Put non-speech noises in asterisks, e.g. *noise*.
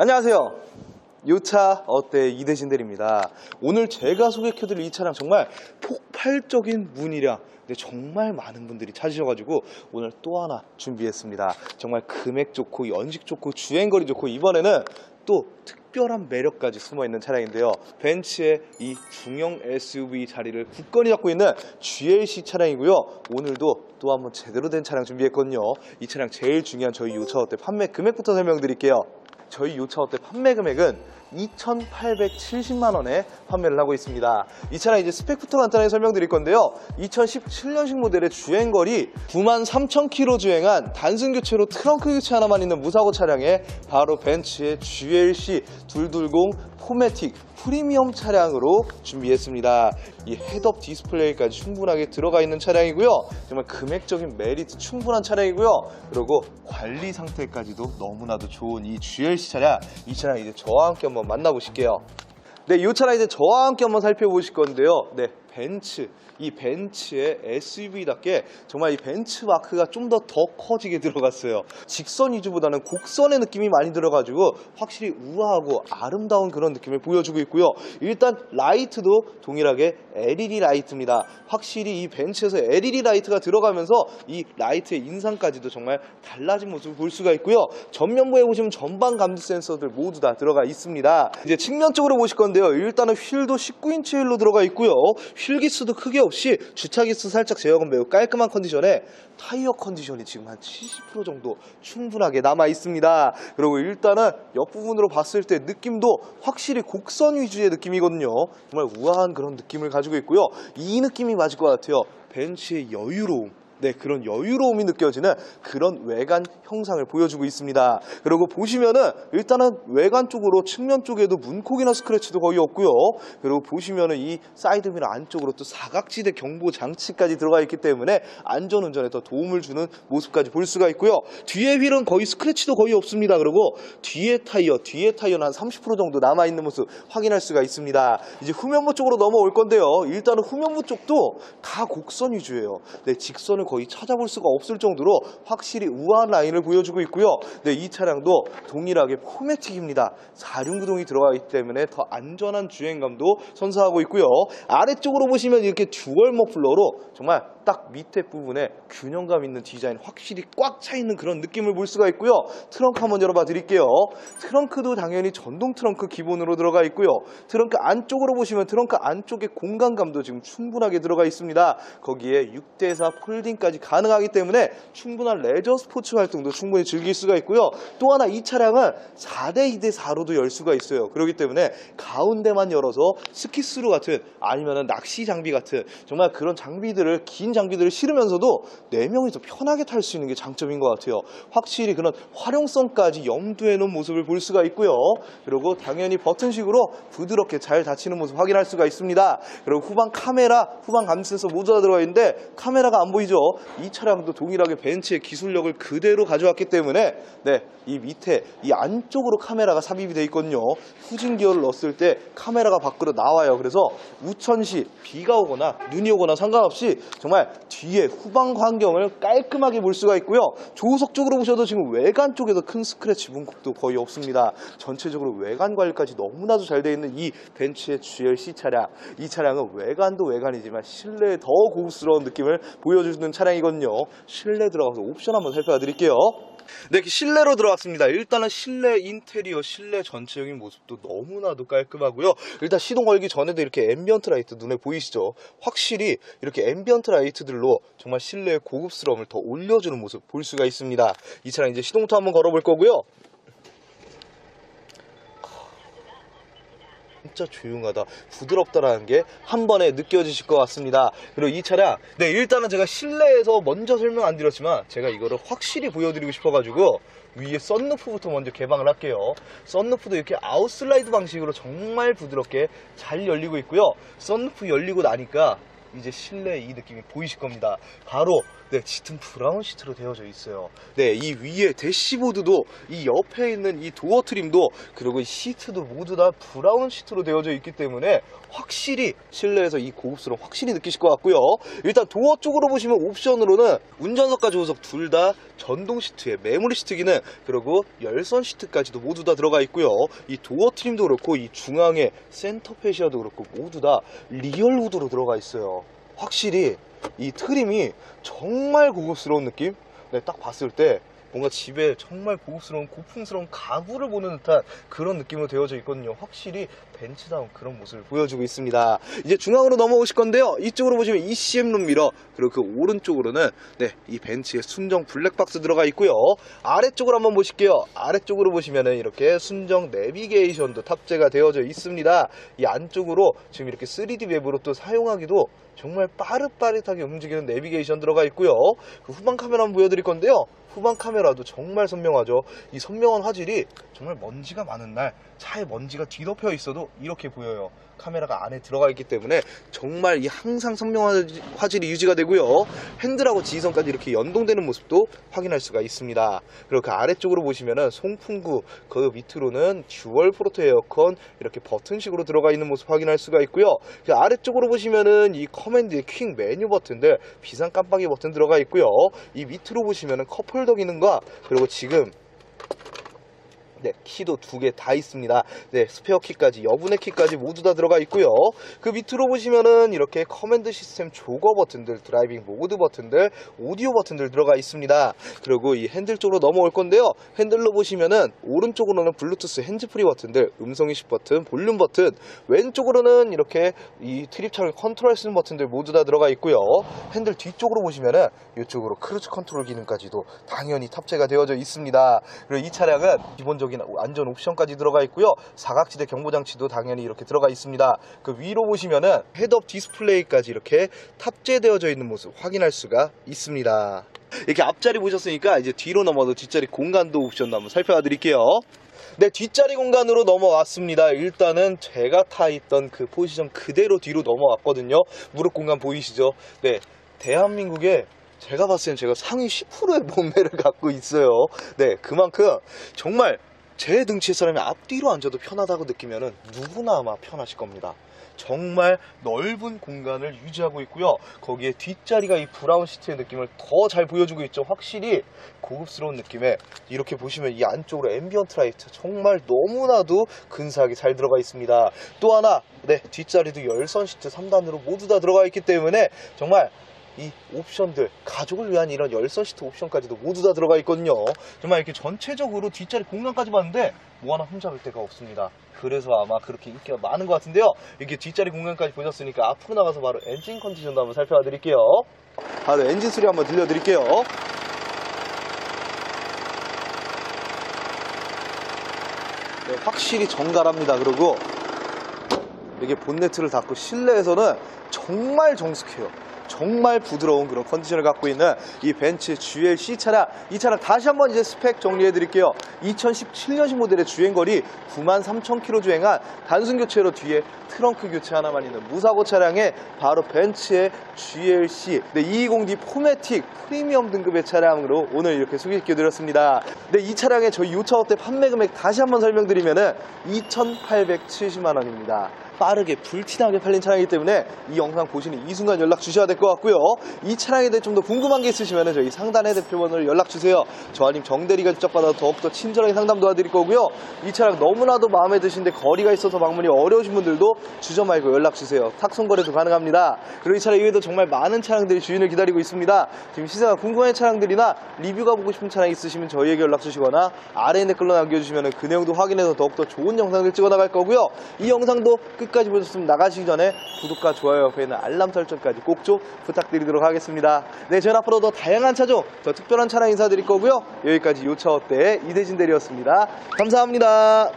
안녕하세요. 요차 어때 이대신 대리입니다. 오늘 제가 소개해드릴 이 차량 정말 폭발적인 문의량 네, 정말 많은 분들이 찾으셔가지고 오늘 또 하나 준비했습니다. 정말 금액 좋고 연식 좋고 주행거리 좋고 이번에는 또 특별한 매력까지 숨어있는 차량인데요. 벤츠의 이 중형 SUV 자리를 굳건히 잡고 있는 GLC 차량이고요. 오늘도 또 한번 제대로 된 차량 준비했거든요. 이 차량 제일 중요한 저희 요차 어때 판매 금액부터 설명드릴게요. 저희 요차 어때 판매 금액은 2,870만 원에 판매를 하고 있습니다. 이 차량 이제 스펙부터 간단하게 설명드릴 건데요. 2017년식 모델의 주행거리 9만 3천 킬로 주행한 단순 교체로 트렁크 교체 하나만 있는 무사고 차량에 바로 벤츠의 GLC 220 포매틱 프리미엄 차량으로 준비했습니다. 이 헤드업 디스플레이까지 충분하게 들어가 있는 차량이고요. 정말 금액적인 메리트 충분한 차량이고요. 그리고 관리 상태까지도 너무나도 좋은 이 GLC 차량. 이 차량 이제 저와 함께 한번 만나보실게요. 네, 이 차량 이제 저와 함께 한번 살펴보실 건데요. 네, 벤츠. 이 벤츠의 SUV답게 정말 이 벤츠 마크가 좀 더 더 커지게 들어갔어요. 직선 위주보다는 곡선의 느낌이 많이 들어가지고 확실히 우아하고 아름다운 그런 느낌을 보여주고 있고요. 일단 라이트도 동일하게 LED 라이트입니다. 확실히 이 벤츠에서 LED 라이트가 들어가면서 이 라이트의 인상까지도 정말 달라진 모습을 볼 수가 있고요. 전면부에 보시면 전방 감지 센서들 모두 다 들어가 있습니다. 이제 측면 쪽으로 보실 건데요. 일단은 휠도 19인치 휠로 들어가 있고요. 휠 기스도 크게 없이 주차 기스 살짝 제어가 매우 깔끔한 컨디션에 타이어 컨디션이 지금 한 70% 정도 충분하게 남아 있습니다. 그리고 일단은 옆부분으로 봤을 때 느낌도 확실히 곡선 위주의 느낌이거든요. 정말 우아한 그런 느낌을 가지고 있고요. 이 느낌이 맞을 것 같아요. 벤츠의 여유로움. 네, 그런 여유로움이 느껴지는 그런 외관 형상을 보여주고 있습니다. 그리고 보시면은 일단은 외관 쪽으로 측면 쪽에도 문콕이나 스크래치도 거의 없고요. 그리고 보시면은 이 사이드미러 안쪽으로 또 사각지대 경보 장치까지 들어가 있기 때문에 안전 운전에 더 도움을 주는 모습까지 볼 수가 있고요. 뒤에 휠은 거의 스크래치도 거의 없습니다. 그리고 뒤에 타이어, 뒤에 타이어는 한 30% 정도 남아 있는 모습 확인할 수가 있습니다. 이제 후면부 쪽으로 넘어올 건데요. 일단은 후면부 쪽도 다 곡선 위주예요. 네, 직선을 거의 찾아볼 수가 없을 정도로 확실히 우아한 라인을 보여주고 있고요. 네, 이 차량도 동일하게 포매틱입니다. 4륜구동이 들어가기 때문에 더 안전한 주행감도 선사하고 있고요. 아래쪽으로 보시면 이렇게 듀얼 머플러로 정말 딱 밑에 부분에 균형감 있는 디자인 확실히 꽉 차 있는 그런 느낌을 볼 수가 있고요. 트렁크 한번 열어봐 드릴게요. 트렁크도 당연히 전동 트렁크 기본으로 들어가 있고요. 트렁크 안쪽으로 보시면 트렁크 안쪽에 공간감도 지금 충분하게 들어가 있습니다. 거기에 6대4 폴딩까지 가능하기 때문에 충분한 레저 스포츠 활동도 충분히 즐길 수가 있고요. 또 하나 이 차량은 4대 2대4로도 열 수가 있어요. 그렇기 때문에 가운데만 열어서 스키스루 같은 아니면 낚시 장비 같은 정말 그런 장비들을 긴 장비들을 실으면서도 4명이서 편하게 탈 수 있는 게 장점인 것 같아요. 확실히 그런 활용성까지 염두에 놓은 모습을 볼 수가 있고요. 그리고 당연히 버튼식으로 부드럽게 잘 닫히는 모습 확인할 수가 있습니다. 그리고 후방 카메라, 후방 감지 센서 모두 다 들어가 있는데 카메라가 안 보이죠? 이 차량도 동일하게 벤츠의 기술력을 그대로 가져왔기 때문에 네, 이 밑에 이 안쪽으로 카메라가 삽입이 되어 있거든요. 후진 기어를 넣었을 때 카메라가 밖으로 나와요. 그래서 우천 시 비가 오거나 눈이 오거나 상관없이 정말 뒤에 후방 환경을 깔끔하게 볼 수가 있고요. 조수석 쪽으로 보셔도 지금 외관 쪽에도 큰 스크래치 문콕도 거의 없습니다. 전체적으로 외관 관리까지 너무나도 잘 되어 있는 이 벤츠의 GLC 차량. 이 차량은 외관도 외관이지만 실내에 더 고급스러운 느낌을 보여주는 차량이거든요. 실내 들어가서 옵션 한번 살펴봐 드릴게요. 네, 실내로 들어왔습니다. 일단은 실내 인테리어, 실내 전체적인 모습도 너무나도 깔끔하고요. 일단 시동 걸기 전에도 이렇게 앰비언트 라이트 눈에 보이시죠? 확실히 이렇게 앰비언트 라이트들로 정말 실내의 고급스러움을 더 올려주는 모습 볼 수가 있습니다. 이 차량 이제 시동부터 한번 걸어볼 거고요. 진짜 조용하다, 부드럽다라는 게 한 번에 느껴지실 것 같습니다. 그리고 이 차량, 네, 일단은 제가 실내에서 먼저 설명 안 드렸지만 제가 이거를 확실히 보여드리고 싶어가지고 위에 썬루프부터 먼저 개방을 할게요. 썬루프도 이렇게 아웃슬라이드 방식으로 정말 부드럽게 잘 열리고 있고요. 썬루프 열리고 나니까 이제 실내 이 느낌이 보이실 겁니다. 바로 네, 짙은 브라운 시트로 되어져 있어요. 네, 이 위에 대시보드도 이 옆에 있는 이 도어 트림도 그리고 이 시트도 모두 다 브라운 시트로 되어져 있기 때문에 확실히 실내에서 이 고급스러움 확실히 느끼실 것 같고요. 일단 도어 쪽으로 보시면 옵션으로는 운전석과 조수석 둘 다 전동 시트에 메모리 시트 기능 그리고 열선 시트까지도 모두 다 들어가 있고요. 이 도어 트림도 그렇고 이 중앙에 센터 페시아도 그렇고 모두 다 리얼 우드로 들어가 있어요. 확실히 이 트림이 정말 고급스러운 느낌? 네, 딱 봤을 때 뭔가 집에 정말 고급스러운 고풍스러운 가구를 보는 듯한 그런 느낌으로 되어져 있거든요. 확실히 벤츠다운 그런 모습을 보여주고 있습니다. 이제 중앙으로 넘어오실 건데요. 이쪽으로 보시면 ECM 룸 미러 그리고 그 오른쪽으로는 네, 이 벤츠의 순정 블랙박스 들어가 있고요. 아래쪽으로 한번 보실게요. 아래쪽으로 보시면은 이렇게 순정 내비게이션도 탑재가 되어져 있습니다. 이 안쪽으로 지금 이렇게 3D 웹으로 또 사용하기도 정말 빠릿빠릿하게 움직이는 내비게이션 들어가 있고요. 그 후방 카메라 한번 보여드릴 건데요. 후방 카메라도 정말 선명하죠. 이 선명한 화질이 정말 먼지가 많은 날 차에 먼지가 뒤덮여 있어도 이렇게 보여요. 카메라가 안에 들어가 있기 때문에 정말 이 항상 선명한 화질이 유지가 되고요. 핸들하고 지지선까지 이렇게 연동되는 모습도 확인할 수가 있습니다. 그리고 그 아래쪽으로 보시면은 송풍구 그 밑으로는 듀얼 프로토 에어컨 이렇게 버튼식으로 들어가 있는 모습 확인할 수가 있고요. 그 아래쪽으로 보시면은 이 커맨드의 퀵 메뉴 버튼들 비상 깜빡이 버튼 들어가 있고요. 이 밑으로 보시면은 컵홀더 기능과 그리고 지금 네, 키도 두 개 다 있습니다. 네, 스페어 키까지, 여분의 키까지 모두 다 들어가 있고요. 그 밑으로 보시면은 이렇게 커맨드 시스템 조거 버튼들, 드라이빙 모드 버튼들, 오디오 버튼들 들어가 있습니다. 그리고 이 핸들 쪽으로 넘어올 건데요. 핸들로 보시면은 오른쪽으로는 블루투스 핸즈프리 버튼들, 음성 인식 버튼, 볼륨 버튼, 왼쪽으로는 이렇게 이 트립 차를 컨트롤 쓰는 버튼들 모두 다 들어가 있고요. 핸들 뒤쪽으로 보시면은 이쪽으로 크루즈 컨트롤 기능까지도 당연히 탑재가 되어져 있습니다. 그리고 이 차량은 기본적 인 안전 옵션까지 들어가 있고요. 사각지대 경보 장치도 당연히 이렇게 들어가 있습니다. 그 위로 보시면은 헤드업 디스플레이까지 이렇게 탑재되어져 있는 모습 확인할 수가 있습니다. 이렇게 앞자리 보셨으니까 이제 뒤로 넘어도 뒷자리 공간도 옵션도 한번 살펴봐 드릴게요. 네, 뒷자리 공간으로 넘어왔습니다. 일단은 제가 타 있던 그 포지션 그대로 뒤로 넘어왔거든요. 무릎 공간 보이시죠? 네, 대한민국에 제가 봤을 땐 제가 상위 10%의 몸매를 *laughs* 갖고 있어요. 네, 그만큼 정말 제 등치의 사람이 앞뒤로 앉아도 편하다고 느끼면은 누구나 아마 편하실 겁니다. 정말 넓은 공간을 유지하고 있고요. 거기에 뒷자리가 이 브라운 시트의 느낌을 더 잘 보여주고 있죠. 확실히 고급스러운 느낌에 이렇게 보시면 이 안쪽으로 앰비언트 라이트 정말 너무나도 근사하게 잘 들어가 있습니다. 또 하나, 네, 뒷자리도 열선 시트 3단으로 모두 다 들어가 있기 때문에 정말 이 옵션들 가족을 위한 이런 열선 시트 옵션까지도 모두 다 들어가 있거든요. 정말 이렇게 전체적으로 뒷자리 공간까지 봤는데 뭐 하나 흠잡을 데가 없습니다. 그래서 아마 그렇게 인기가 많은 것 같은데요. 이렇게 뒷자리 공간까지 보셨으니까 앞으로 나가서 바로 엔진 컨디션도 한번 살펴봐 드릴게요. 바로 엔진 소리 한번 들려드릴게요. 네, 확실히 정갈합니다 그리고. 이게 본네트를 닫고 실내에서는 정말 정숙해요. 정말 부드러운 그런 컨디션을 갖고 있는 이 벤츠 GLC 차량. 이 차량 다시 한번 이제 스펙 정리해 드릴게요. 2017년식 모델의 주행거리 93,000km 주행한 단순 교체로 뒤에 트렁크 교체 하나만 있는 무사고 차량에 바로 벤츠의 GLC 네, 220D 포매틱 프리미엄 등급의 차량으로 오늘 이렇게 소개시켜 드렸습니다. 네, 이 차량의 저희 요차업대 판매 금액 다시 한번 설명드리면 은 2,870만 원입니다. 빠르게 불티나게 팔린 차량이기 때문에 이 영상 보시는 이 순간 연락 주셔야 될 것 같고요. 이 차량에 대해 좀 더 궁금한 게 있으시면 저희 상단의 대표번호로 연락 주세요. 저 아님 정대리가 직접 받아서 더욱더 친절하게 상담 도와드릴 거고요. 이 차량 너무나도 마음에 드시는데 거리가 있어서 방문이 어려우신 분들도 주저 말고 연락 주세요. 탁송 거래도 가능합니다. 그리고 이 차량 이외에도 정말 많은 차량들이 주인을 기다리고 있습니다. 지금 시세가 궁금한 차량들이나 리뷰가 보고 싶은 차량 있으시면 저희에게 연락 주시거나 아래에 댓글로 남겨주시면 그 내용도 확인해서 더욱더 좋은 영상을 찍어 나갈 거고요. 이 영상도 끝까지 보셨으면 나가시기 전에 구독과 좋아요 옆에 있는 알람 설정까지 꼭 좀 부탁드리도록 하겠습니다. 네, 저는 앞으로 더 다양한 차종, 더 특별한 차량 인사드릴 거고요. 여기까지 요차 어때 이대진 대리였습니다. 감사합니다.